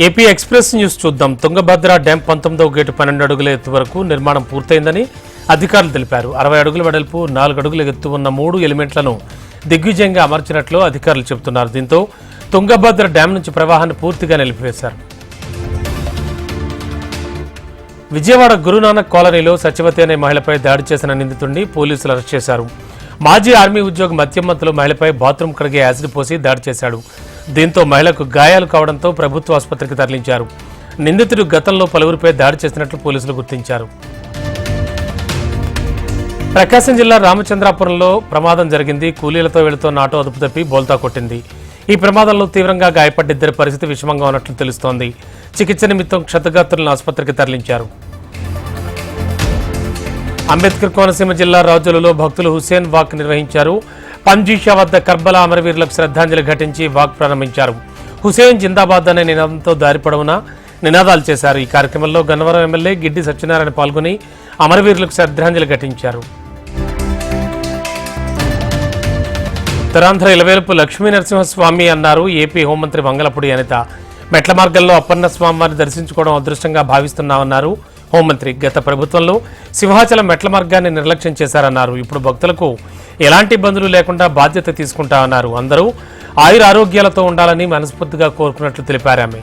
AP express news చూద్దాం. Tungabhadra dam పంతొమ్మిదవ gate పన్నెండు అడుగుల ఎత్తు వరకు నిర్మాణం పూర్తయిందని అధికారులు తెలిపారు. అరవై అడుగుల వెడల్పు నాలుగు అడుగుల ఎత్తు ఉన్న మూడు ఎలిమెంట్లను దిగ్విజయంగా అమర్చినట్లు అధికారులు చెబుతున్నారు. దీంతో తుంగభద్ర డ్యాం నుంచి ప్రవాహాన్ని పూర్తిగా నిలిపివేశారు. విజయవాడ గురునానక్ కాలనీలో సత్యవతి అనే మహిళపై దాడి చేసిన నిందితుడిని పోలీసులు అరెస్ట్ చేశారు. మాజీ ఆర్మీ ఉద్యోగి మద్యమత్తులో మహిళపై బాత్రూమ్ కడిగే యాసిడ్ పోసి దాడి చేశాడు. దీంతో మహిళకు గాయాలు కావడంతో ప్రభుత్వ ఆసుపత్రికి తరలించారు. నిందితుడు గతంలో పలువురిపై దాడి చేసినట్లు పోలీసులు గుర్తించారు. ప్రకాశం జిల్లా రామచంద్రాపురంలో ప్రమాదం జరిగింది. కూలీలతో వెళుతున్న ఆటో అదుపు తప్పి బోల్తా కొట్టింది. ఈ ప్రమాదంలో తీవ్రంగా గాయపడ్డ ఇద్దరి పరిస్థితి విషమంగా ఉన్నట్లు తెలుస్తోంది. చికిత్స నిమిత్తం క్షతగాత్రులను ఆసుపత్రికి తరలించారు. అంబేద్కర్ కోనసీమ జిల్లా రాజులలో భక్తులు హుస్సేన్ వాక్ నిర్వహించారు. పంజీషా వద్ద కర్బలా అమరవీరులకు శ్రద్ధాంజలి ఘటించి వాక్ ప్రారంభించారు. హుసేన్ జిందాబాద్ అనే నినాదంతో దారిపడవునా నినాదాలు చేశారు. ఈ కార్యక్రమంలో గన్నవరం ఎమ్మెల్యే గిడ్డి సత్యనారాయణ పాల్గొని అమరవీరులకు శ్రద్ధాంజలి ఘటించారు. ఉత్తరాంధ్ర ఇలవేలుపు లక్ష్మీ నరసింహస్వామి అన్నారు ఏపీ హోంమంత్రి మంగళపూడి అనిత. మెట్ల మార్గంలో అప్పన్న స్వామివారిని దర్శించుకోవడం అదృష్టంగా భావిస్తున్నామన్నారు హోంమంత్రి గత ప్రభుత్వంలో సింహాచలం మెట్ల మార్గాన్ని నిర్లక్ష్యం చేశారన్నారు. ఇప్పుడు భక్తులకు ఎలాంటి ఇబ్బందులు లేకుండా బాధ్యత తీసుకుంటామన్నారు అందరూ ఆయుర ఆరోగ్యాలతో ఉండాలని మనస్ఫూర్తిగా కోరుకున్నట్లు తెలిపారు ఆమె.